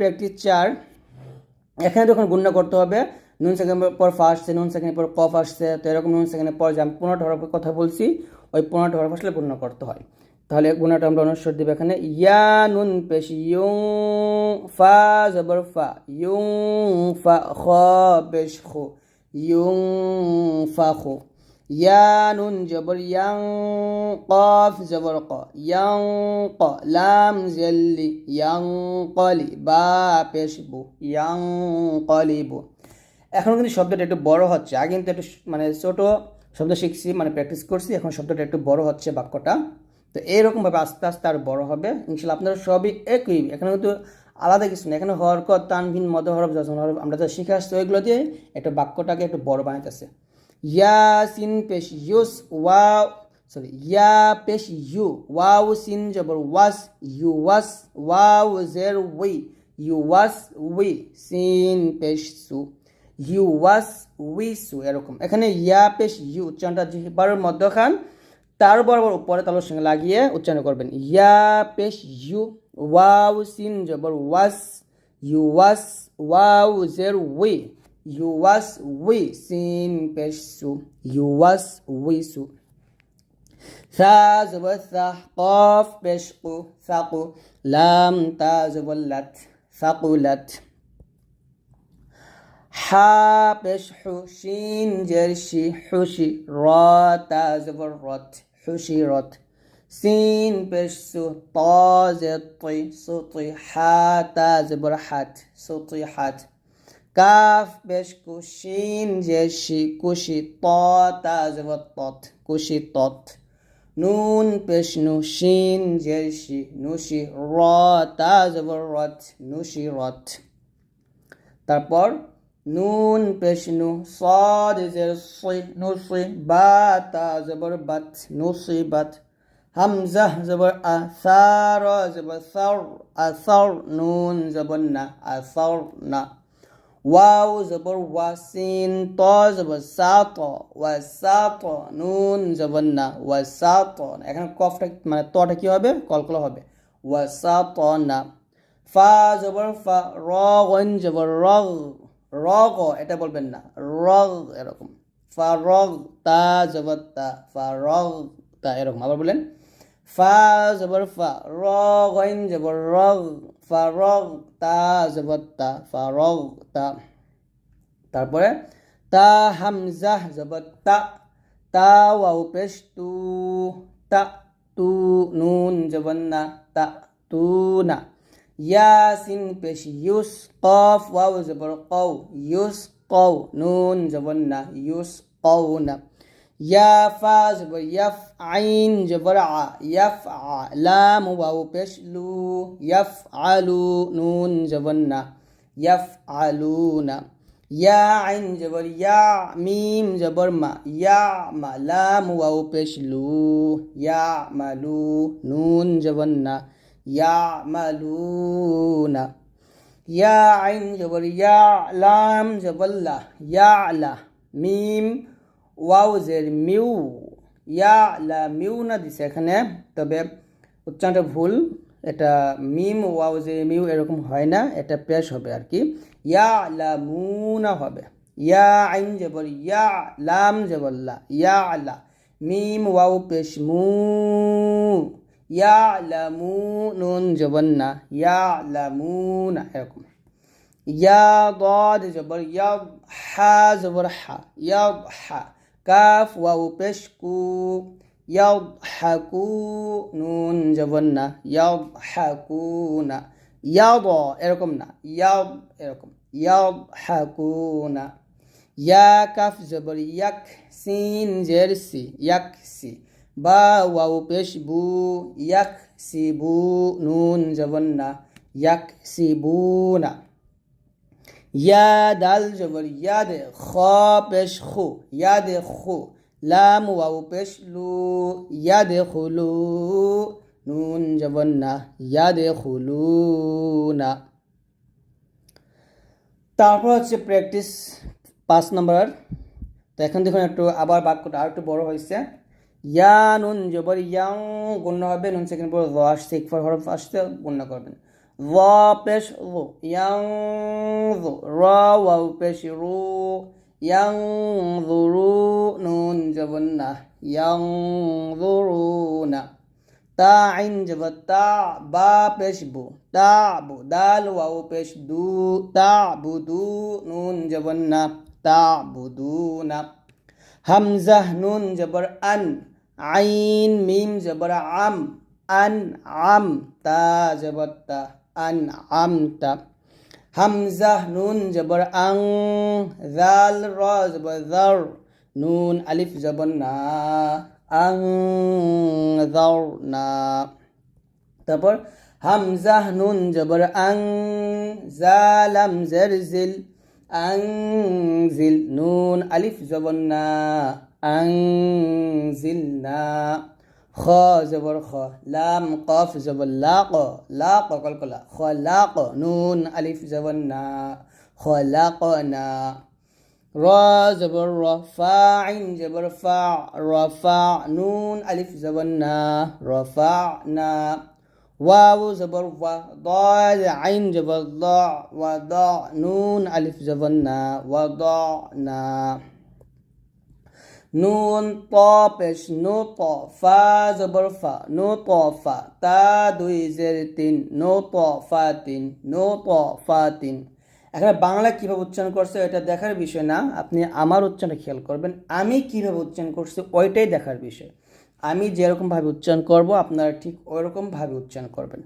Practice চার এখানে যখন গুণ্য করতে হবে, নুন সেকেন্ডের পর ফা আসছে নুন সেকেন্ডের পর কফ আসছে, তো এরকম নুন সেকেন্ডের পর যে আমি পনেরোটা হরফের কথা বলছি, ওই পনেরোটা হরফ আসলে গুণ্য করতে হয়। তাহলে গুণাটা আমরা অনুসর দিব এখানে, ইয়া নুন পেশ, ইউং ফা জবর ফা, ইউং ফা খ পেশ খো, ইউং ফা খো। ইয়া নুন জবর ইয়াং কফ জবর ক ইয়াং ক, লাম জেল্লি ইয়াং কলি, বা পেশ বু ইয়াং কলি বু এখন কিন্তু শব্দটা একটু বড় হচ্ছে। আগে কিন্তু একটু মানে ছোট শব্দ শিখছি মানে প্র্যাকটিস করছি, এখন শব্দটা একটু বড় হচ্ছে বাক্যটা। তো এইরকমভাবে আস্তে আস্তে আর বড় হবে। ইনশাল্লাহ আপনারা সবই একই। এখানে কিন্তু আলাদা কিছু না এখানে হরকত, তানভিন মদ হরফ যজন হরফ আমরা যা শিখে আসছি, ওইগুলো দিয়ে একটা বাক্যটাকে একটু বড় বানাইতেছে। ইয়া সিন পেশ ইউস ওয়াও সরি ইয়া পেশ ইউ ওয়াও সিন জবর ওয়াস ইউ ওয়াস ওয়াও জের উই ইউ ওয়াস উই সিন পেশ সু ইউ ওয়াস উইসু এরকম। এখানে ইয়া পেশ ইউ উচ্চারণটা জিহ্বার মধ্যখান, তার বরাবর উপরে তালুর সঙ্গে লাগিয়ে উচ্চারণ করবেন। ইয়া পেশ ইউ ওয়াও সিন জবর ওয়াস ইউ ওয়াস ওয়াও জের উই يوسوسنبشسو يوسوسو ثا زبر ثا قاف بشقو ثقو لام تا زبر لت ثقلت حا بشحو شين جرشي حشي را تا زبر رت حشي رت سين بشسو طا زطي سطي حا تا زبر حت سطي তা জবর হাত সু তুই হাত কাফ পেশ কু শিন জের শি কুশি ত তা জবর তত কুশি তত নুন পেশ নু শিন জের শি নুশি র তা জবর রত নুশি রত তারপর নুন পেশ নু صاد জের সি নুসি বা তা জবর বাত নুসি বাত হামজা জবর আ সার জবর সার আসার নুন জবর না আসার না ওয়াও জবর ওয়াসিন ত জবর সাত ওয়াসাত নুন জবর না ওয়াসাত এখানে কফটা মানে তটা কি হবে কলকল হবে ওয়াসাত না ফা জবর ফা র গন জবর রগ রগ এটা বলবেন না রগ এরকম ফা রগ তা জবর তা ফা রগ তা এরকম আবার বলেন ফা জবর ফা র গন জবর রগ ফা রগ তা জবর তা, ফা রগ তা। তারপরে তা হামজা জবর তা তা ওয়াও পেশ তু, তা তু নুন জবর না, তা, তু না। ইয়াসিন পেশ ইউস কফ ওয়াও জবর কৌ ইউস কৌ নুন জবর ইউস কৌ না। يا فا زبر يف عين جبرع ع يفع لام واو بيش لو نون زبرنا يفعلون. يا عين جبر يا ميم جبر ما يعم لام واو بشلو يا ملو نون جبنا يا ملونا يا عين جبر يا لام زبر لا يعلى ميم ওয়াও জের মিউ, ইয়া, লা, মিউ না দিছে এখানে, তবে উচ্চারণটা ভুল। এটা মিম ওয়াও জে মিউ এরকম হয় না, এটা পেশ হবে আর কি। ইয়া, লা মুনা হবে। ইয়া, আইন জবর ইয়া, লাম জবর লা, ইয়া, লা, মিম ওয়াও পেশ, মু। ইয়ালামুনুন জবর না ইয়ালামুনা এরকম। ইয়া দদ জবর ইয়া, হা জবর হা, ইয়া, হা। কাফ ওয়াও পেশ কু ইয়াও হাকু নুন জবর না ইয়াও হাকুনা ইয়াব এরকম না ইয়াব এরকম ইয়াব হাকুনা ইয়া কাফ জবর ইয়াক সিন জের সি ইয়াক সি বা ওয়াও পেশ বু ইয়াক সি বু নুন জবর না ইয়াক সি বু না ইয়া দাল জবর ইয়াদ খ পেশ খু ইয়াদ খু লাম ওয়াও পেশ লু ইয়াদ খুলু নুন জবর না ইয়াদ খুলু না তারপর হচ্ছে প্র্যাকটিস পাঁচ নম্বর। তো এখন দেখুন একটু আবার বাক্যটা আর একটু বড় হয়েছে। ইয়া নুন জবর ইয়াং গণ্য হবে নুন সেকেন্ড পর র, আসছে, ইকফার হরফ আসছে গণ্য করবেন। ظ পেশ রু ইয়াংযু র ওয়াও পেশ রু ইয়াংযুরু নুন জবর না ইয়াংযুরুনা তা আইন জব তা বা পেশ বু তা বু দাল ওয়াও পেশ দু তা বু দু নুন জবর না তা বু দু না হামজাহ নুন জবর আন আইন মিম জবর আম আন আম তা জবর তা আন আম তা হামজা নুন জবর আং জাল র জবর জার নুন আলিফ জবর না আং জার না তারপর হামজা নুন জবর আং জালাম জারজিল আংজিল নুন আলিফ জবর না আংজিল না خ زبر خ لام قاف زبر لاق لاق قلقلا خلاق نون ألف زبر نا. خلقنا را زبر را زبر فاع رفع نون ألف زبر نا. رفعنا واو زبر وا ضاد عين زبر ضاع وضع نون ألف زبر نا. وضعنا নুন ত পেশ নো ত ফা জবর ফা নো ত ফা তা দুই জের তিন নো ত ফা তিন নো ত ফা তিন এখানে বাংলা কীভাবে উচ্চারণ করছে, এটা দেখার বিষয় না। আপনি আমার উচ্চারণটা খেয়াল করবেন, আমি কীভাবে উচ্চারণ করছি, ওইটাই দেখার বিষয়। আমি যেরকমভাবে উচ্চারণ করব, আপনারা ঠিক ওইরকমভাবে উচ্চারণ করবেন।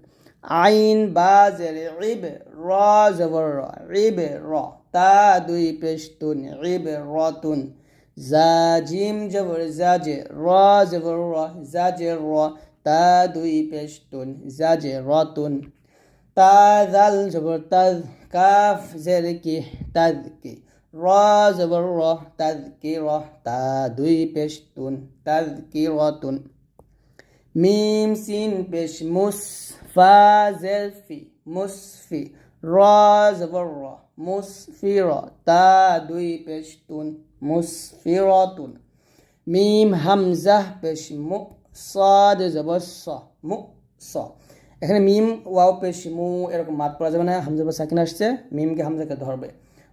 আইন, বা, জের, ইবে, র, জবর, র, ইবে, র, তা, দুই, পেশ পেশতুন ইবে রতুন জা জিম জবর জাজে র জবর র জাজে র তা দুই পেশতুন জাজে রতুন তা জাল জবর তাজ কাফ জের কি তাজ কি র জবর র তাজ কি র তা দুই পেশতুন তাজ কি রতুন মিম সিন পেশ মুস ফা জের ফি মুসফি র জবর র মুসফির তা দুই পেশতুন মুসফিরতুন মিম হামজা পেশ মু সাদ জবর স মু স এখানে মিম ওয়াও পেশ মু এরকম মাত পড়া যাবে না হামজা বা সাকিন আসছে মিমকে হামজাকে ধরবে।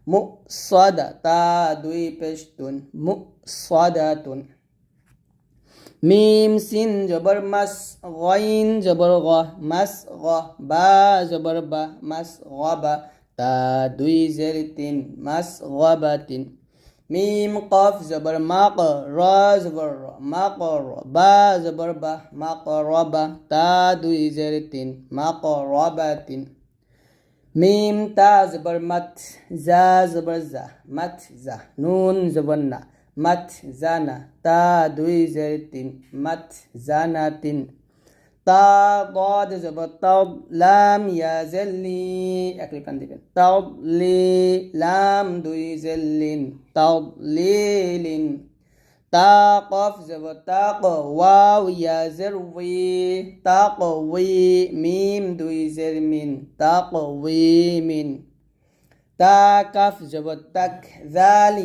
মু সাদা তা দুই পেশতুন মু সাদাতুন মিম সিন জবর মাস গইন জবর গ মাস গ বা জবর বা মাস গ বা তা দুই জের তিন মাস তিন মিম, কফ, জবর মা ক র, জবর র মা ক র বা জবর, বা মা ক র তা দুই জের তিন মা ক র তিন মিম, তা, জবর, মাত, জা, জবর, জা, মাত, জা, নুন, জবর, না, মাত জানা তা দুই জের তিন মাত জানা তিন। তা গদ জবর তাও লাম ইয়া জেল্লি একলি পান দিবেন তাও লি লাম দুই জেল্লিন তাও লিলিন তা কফ জবর তাক ওয়াও ইয়া জের উই তাক উই মিম দুই জের মিন তাক উই মিন তা কাফ জবর তাক জাল